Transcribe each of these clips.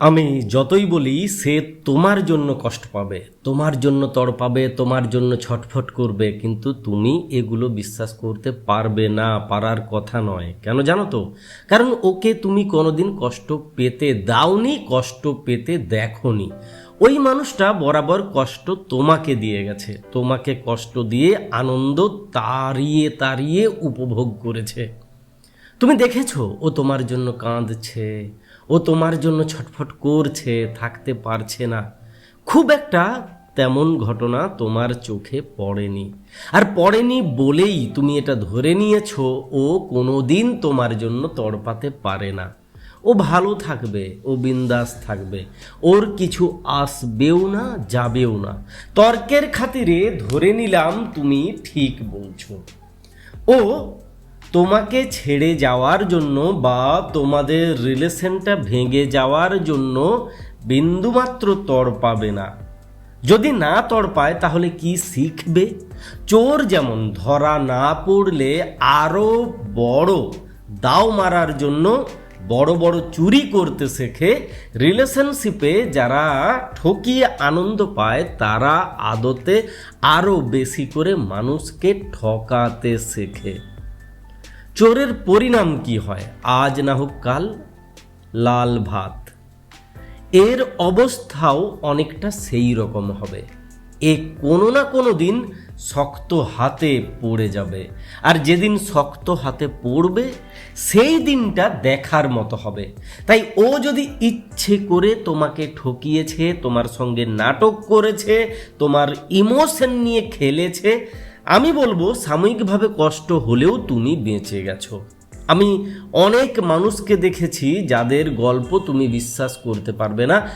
আমি যতই বলি, সে তোমার জন্য কষ্ট পাবে, তোমার জন্য তড় পাবে, তোমার জন্য ছটফট করবে, কিন্তু তুমি এগুলো বিশ্বাস করতে পারবে না, পারার কথা নয়। কেন জানো তো? কারণ ওকে তুমি কোনোদিন কষ্ট পেতে দাওনি, কষ্ট পেতে দেখনি। ওই মানুষটা বরাবর কষ্ট তোমাকে দিয়ে গেছে, তোমাকে কষ্ট দিয়ে আনন্দ তাড়িয়ে তাড়িয়ে উপভোগ করেছে। তুমি দেখেছ, ও তোমার জন্য কাঁদছে ও তোমার জন্য ছটফট করছে, থাকতে পারছে না। খুব একটা তেমন ঘটনা তোমার চোখে পড়েনি। আর পড়েনি বলেই তুমি এটা ধরে নিয়েছ, ও কোনোদিন তোমার জন্য তড়পাতে পারে না। ও ভালো থাকবে, ও বিন্দাস থাকবে, ওর কিছু আসবেও না, যাবেও না। তর্কের খাতিরে ধরে নিলাম তুমি ঠিক বলছো। ও তোমাকে ছেড়ে যাওয়ার জন্য বা তোমাদের রিলেশনটা ভেঙে যাওয়ার জন্য বিন্দুমাত্র তর পাবে না। যদি না তর পায়, তাহলে কি শিখবে? চোর যেমন ধরা না পড়লে আরও বড় দাও মারার জন্য বড় বড় চুরি করতে শেখে। রিলেশনশিপে যারা ঠকিয়ে আনন্দ পায়, তারা আদতে আরও বেশি করে মানুষকে ঠকাতে শেখে। চোরের পরিণাম কি হয়? আজ না হোক কাল, লাল ভাত। এর অবস্থাও অনেকটা সেই রকম হবে। এ কোনো না কোনো দিন শক্ত হাতে পড়ে যাবে। আর যেদিন শক্ত হাতে পড়বে, সেই দিনটা দেখার মতো হবে। তাই ও যদি ইচ্ছে করে তোমাকে ঠকিয়েছে, তোমার সঙ্গে নাটক করেছে, তোমার ইমোশন নিয়ে খেলেছে আমি বলব, সাময়িকভাবে কষ্ট হলেও তুমি বেঁচে গেছো। আমি অনেক মানুষকে দেখেছি যাদের গল্প তুমি বিশ্বাস করতে পারবে না।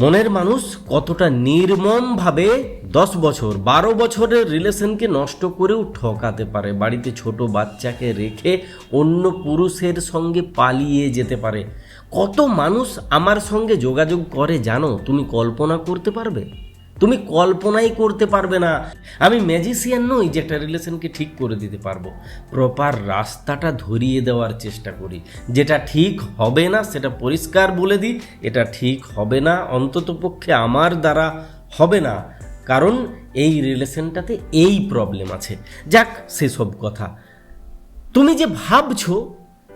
মনের মানুষ কতটা নির্মমভাবে দশ বছর, বারো বছরের রিলেশনকে নষ্ট করেও ঠকাতে পারে। বাড়িতে ছোট বাচ্চাকে রেখে অন্য পুরুষের সঙ্গে পালিয়ে যেতে পারে। কত মানুষ আমার সঙ্গে যোগাযোগ করে জানো? তুমি কল্পনা করতে পারবে? তুমি কল্পনাই করতে পারবে না। আমি ম্যাজিশিয়ান নই যে একটা রিলেশনকে ঠিক করে দিতে পারব। প্রপার রাস্তাটা ধরিয়ে দেওয়ার চেষ্টা করি। যেটা ঠিক হবে না, সেটা পরিষ্কার বলে দিই। এটা ঠিক হবে না, অন্তত পক্ষে আমার দ্বারা হবে না। কারণ এই রিলেশনটাতে এই প্রবলেম আছে। যাক, সেসব কথা। তুমি যে ভাবছ,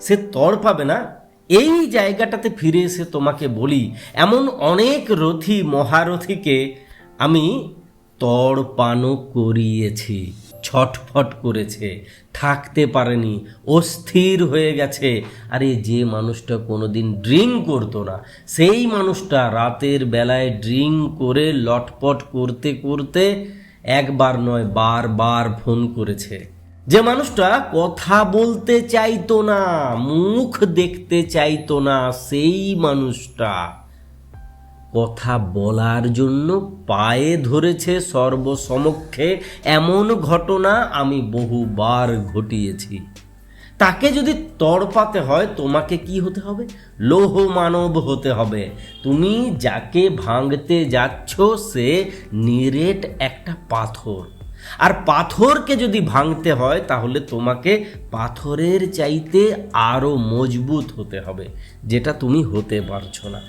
সে তর পাবে না। এই জায়গাটাতে ফিরে এসে তোমাকে বলি, এমন অনেক রথী, মহারথীকে আমি তড়পানো করিয়েছি, ছটফট করেছে, থাকতে পারেনি, অস্থির হয়ে গেছে। আরে যে মানুষটা কোনোদিন ড্রিঙ্ক করতো না, সেই মানুষটা রাতের বেলায় ড্রিঙ্ক করে লটপট করতে করতে একবার নয়, বারবার ফোন করেছে। যে মানুষটা কথা বলতে চাইতো না, মুখ দেখতে চাইতো না, সেই মানুষটা। কথা বলার জন্য পায়ে ধরেছে সর্বসমক্ষে এমন ঘটনা আমি বহুবার ঘটিয়েছি। তাকে যদি তড়পাতে হয়, তোমাকে কি হতে হবে? লৌহ মানব হতে হবে। তুমি যাকে ভাঙতে যাচ্ছ, সে নিরেট একটা পাথর। আর পাথরকে যদি ভাঙতে হয়, তাহলে তোমাকে পাথরের চাইতে আরও মজবুত হতে হবে, যেটা তুমি হতে পারছ না।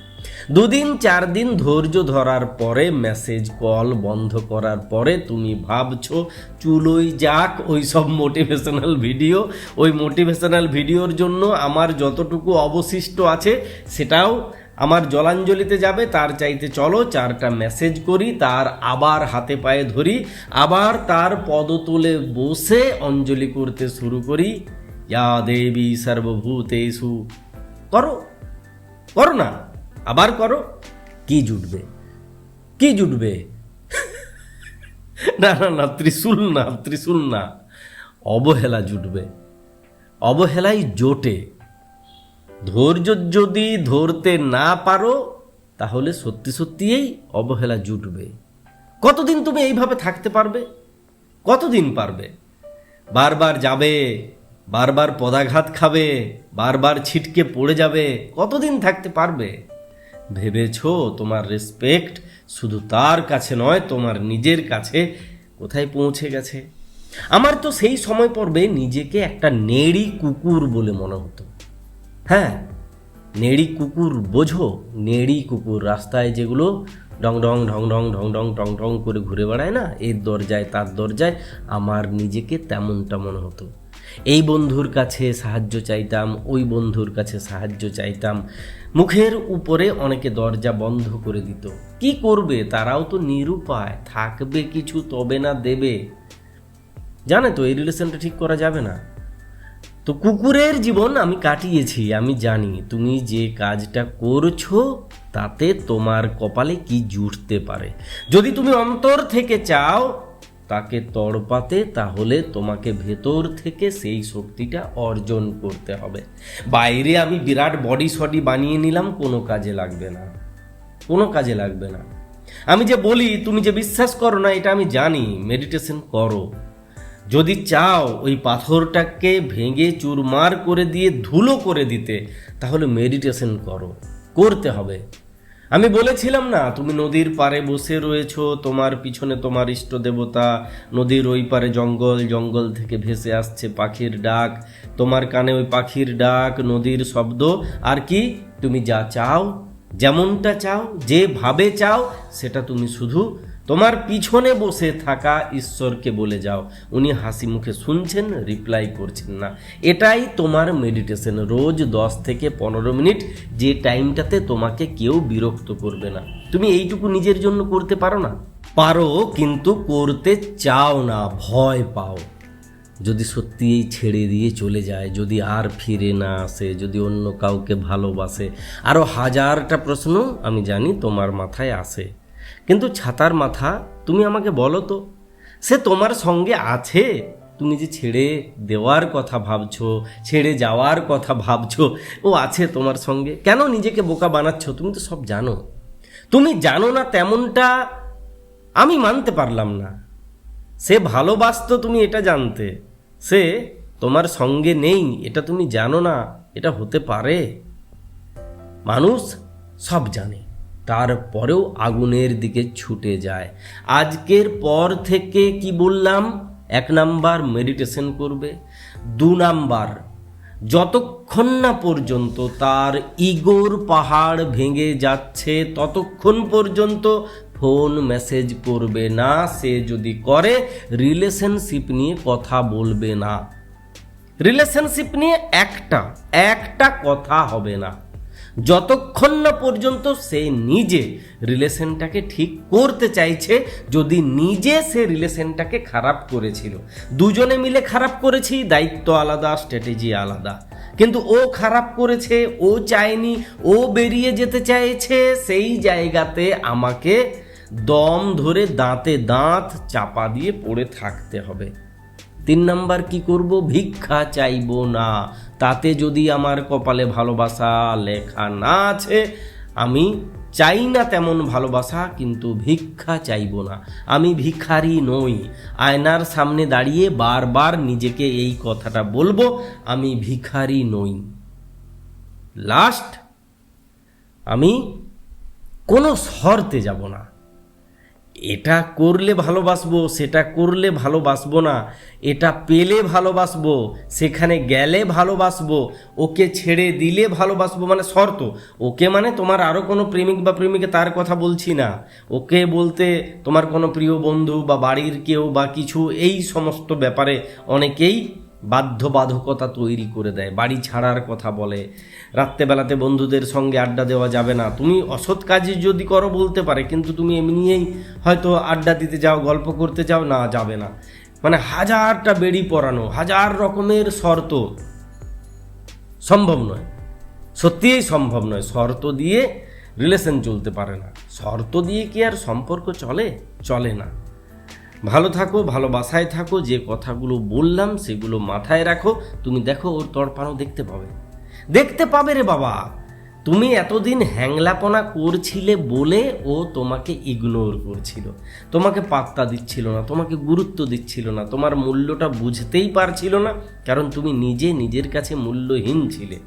দুদিন চার দিন ধৈর্য ধরার পরে মেসেজ কল বন্ধ করার পরে তুমি ভাবছ, চুলোই যাক ওই সব মোটিভেশনাল ভিডিও ওই মোটিভেশনাল ভিডিওর জন্য আমার যতটুকু অবশিষ্ট আছে, সেটাও আমার জলাঞ্জলিতে যাবে, তার চাইতে চলো, চারটা মেসেজ করি, তার আবার হাতে পায়ে ধরি, আবার তার পদতলে বসে অঞ্জলি করতে শুরু করি, ইয়া দেবী সর্বভূতেষু। করো করো না। আবার করো। কি জুটবে? কি জুটবে? না না না, ত্রিশূল না ত্রিশূল না। অবহেলা জুটবে। অবহেলাই জোটে। ধৈর্য যদি ধরতে না পারো, তাহলে সত্যি সত্যিই অবহেলা জুটবে। কতদিন তুমি এইভাবে থাকতে পারবে? কতদিন পারবে? বারবার যাবে, বারবার পদাঘাত খাবে, বারবার ছিটকে পড়ে যাবে, কতদিন থাকতে পারবে? ভেবেছো তোমার রেসপেক্ট শুধু তার কাছে নয়, তোমার নিজের কাছে কোথায় পৌঁছে গেছে? আমার তো সেই সময় পর্বে নিজেকে একটা নেড়ি কুকুর বলে মনে হতো। হ্যাঁ নেড়ি কুকুর বোঝো, নেড়ি কুকুর রাস্তায় যেগুলো ডং ডং ঢং ঢং ঢং ঢং টং টং করে ঘুরে বেড়ায় না, এর দরজায় তার দরজায় আমার নিজেকে তেমনটা মনে হতো। এই বন্ধুর কাছে সাহায্য চাইতাম, ওই বন্ধুর কাছে সাহায্য চাইতাম। মুখের উপরে অনেকে দরজা বন্ধ করে দিত। কি করবে? তারাও তো নিরুপায়। থাকবে কিছু, তবে না দেবে। জানে তো, এই রিলেশনটা ঠিক করা যাবে না। তো কুকুরের জীবন আমি কাটিয়েছি, আমি জানি। তুমি যে কাজটা করছ, তাতে তোমার কপালে কি জুটতে পারে? যদি তুমি অন্তর থেকে চাও তাকে তড়পাতে তাহলে তোমাকে ভেতর থেকে সেই শক্তিটা অর্জন করতে হবে। বাইরে আমি বিরাট বডি শডি বানিয়ে নিলাম, কোনো কাজে লাগবে না। কোনো কাজে লাগবে না। আমি যে বলি, তুমি যে বিশ্বাস করো না, এটা আমি জানি মেডিটেশন করো। যদি চাও ওই পাথরটাকে ভেঙে চুরমার করে দিয়ে ধুলো করে দিতে, তাহলে মেডিটেশন করো। করতে হবে। আমি বলেছিলাম না, তুমি নদীর পারে বসে রয়েছ, তোমার পিছনে তোমার ইষ্ট দেবতা, নদীর ওই পারে জঙ্গল জঙ্গল থেকে ভেসে আসছে পাখির ডাক, তোমার কানে ওই পাখির ডাক, নদীর শব্দ, আর কি, তুমি যা চাও, যেমনটা চাও যেভাবে চাও, সেটা তুমি শুধু তোমার পিছনে বসে থাকা ঈশ্বরকে বলে যাও। উনি হাসি মুখে শুনছেন রিপ্লাই করছেন না। এটাই তোমার মেডিটেশন রোজ দশ থেকে পনেরো মিনিট যে টাইমটাতে তোমাকে কেউ বিরক্ত করবে না। তুমি এইটুকু নিজের জন্য করতে পারো না? পারো, কিন্তু করতে চাও না, ভয় পাও। যদি সত্যি এই ছেড়ে দিয়ে চলে যায়, যদি আর ফিরে না আসে, যদি অন্য কাউকে ভালোবাসে আরও হাজারটা প্রশ্ন আমি জানি তোমার মাথায় আসে। কিন্তু ছাতার মাথা তুমি আমাকে বলো তো। সে তোমার সঙ্গে আছে? তুমি যে ছেড়ে দেওয়ার কথা ভাবছ, ছেড়ে যাওয়ার কথা ভাবছ, ও আছে তোমার সঙ্গে? কেন নিজেকে বোকা বানাচ্ছ? তুমি তো সব জানো। তুমি জানো না তেমনটা আমি মানতে পারলাম না। সে ভালোবাসতো তুমি এটা জানতে। সে তোমার সঙ্গে নেই, এটা তুমি জানো না, এটা হতে পারে। মানুষ সব জানে। তারপরেও আগুনের দিকে ছুটে যায়। আজকের পর থেকে কি বললাম? এক নাম্বার মেডিটেশন করবে, দু নাম্বার, যতক্ষণ না পর্যন্ত তার ইগোর পাহাড় ভেঙে যাচ্ছে, ততক্ষণ পর্যন্ত ফোন মেসেজ করবে না, সে যদি করে রিলেশনশিপ নিয়ে কথা বলবে না। রিলেশনশিপ নিয়ে একটা একটা কথা হবে না। যতক্ষণ না পর্যন্ত সে নিজে রিলেশনটাকে ঠিক করতে চাইছে, যদি নিজে সে রিলেশনটাকে খারাপ করেছিল। দুজনে মিলে খারাপ করেছি, দায়িত্ব আলাদা, স্ট্র্যাটেজি আলাদা। কিন্তু ও খারাপ করেছে, ও চায়নি, ও বেরিয়ে যেতে চাইছে, সেই জায়গাতে আমাকে দম ধরে দাঁতে দাঁত চাপা দিয়ে পড়ে থাকতে হবে। তিন নাম্বার কি করব? ভিক্ষা চাইব না। তাতে যদি আমার কপালে ভালোবাসা লেখা না আছে, আমি চাই না তেমন ভালোবাসা, কিন্তু ভিক্ষা চাইব না। আমি ভিখারি নই। আয়নার সামনে দাঁড়িয়ে বারবার নিজেকে এই কথাটা বলব, আমি ভিখারি নই। লাস্ট আমি কোনো শর্তে যাব না। এটা করলে ভালোবাসবো, সেটা করলে ভালোবাসবো না। এটা পেলে ভালোবাসবো, সেখানে গেলে ভালোবাসবো, ওকে ছেড়ে দিলে ভালোবাসবো মানে শর্ত। ওকে মানে তোমার আরও কোনো প্রেমিক বা প্রেমিকা, তার কথা বলছি না। ওকে বলতে তোমার কোনো প্রিয় বন্ধু বা বাড়ির কেউ বা কিছু, এই সমস্ত ব্যাপারে অনেকেই বাধ্যবাধকতা তৈরি করে দেয়, বাড়ি ছাড়ার কথা বলে। রাত্রেবেলাতে বন্ধুদের সঙ্গে আড্ডা দেওয়া যাবে না। তুমি অসৎ কাজ যদি করো বলতে পারে, কিন্তু তুমি এমনিই হয়তো আড্ডা দিতে যাও, গল্প করতে যাও, না, যাবে না। মানে হাজারটা বেড়ি পরানো, হাজার রকমের শর্ত। সম্ভব নয়। সত্যিই সম্ভব নয়। শর্ত দিয়ে রিলেশন চলতে পারে না। শর্ত দিয়ে কি আর সম্পর্ক চলে? চলে না। ভালো থাকো ভালোবাসায় থাকো, যে কথাগুলো বললাম সেগুলো মাথায় রাখো। তুমি দেখো, ওর তড়পানো দেখতে পাবে। দেখতে পাবে রে বাবা। তুমি এতদিন হ্যাংলাপনা করছিলে বলে ও তোমাকে ইগনোর করছিল। তোমাকে পাত্তা দিচ্ছিল না, তোমাকে গুরুত্ব দিচ্ছিল না, তোমার মূল্যটা বুঝতেই পারছিল না, কারণ তুমি নিজে নিজের কাছে মূল্যহীন ছিলে।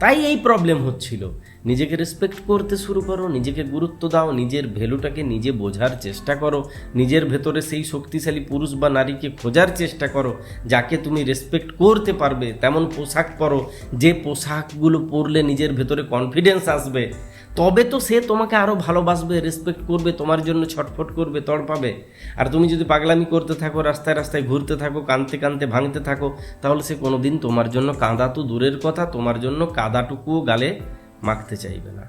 তাই এই প্রবলেম হচ্ছিল। নিজেকে রেসপেক্ট করতে শুরু করো, নিজেকে গুরুত্ব দাও, নিজের ভ্যালুটাকে নিজে বোঝার চেষ্টা করো, নিজের ভেতরে সেই শক্তিশালী পুরুষ বা নারীকে খোঁজার চেষ্টা করো, যাকে তুমি রেসপেক্ট করতে পারবে, তেমন পোশাক পরো, যে পোশাকগুলো পরলে নিজের ভেতরে কনফিডেন্স আসবে। তবে তো সে তোমাকে আরও ভালোবাসবে রেসপেক্ট করবে, তোমার জন্য ছটফট করবে তড়পাবে আর তুমি যদি পাগলামি করতে থাকো, রাস্তায় রাস্তায় ঘুরতে থাকো, কাঁদতে কানতে ভাঙতে থাকো, তাহলে সে কোনো দিন তোমার জন্য কাঁদা তো দূরের কথা, তোমার জন্য কাদাটুকুও গালে মাখতে চাইবে না।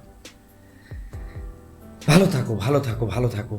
ভালো থাকো ভালো থাকো ভালো থাকো।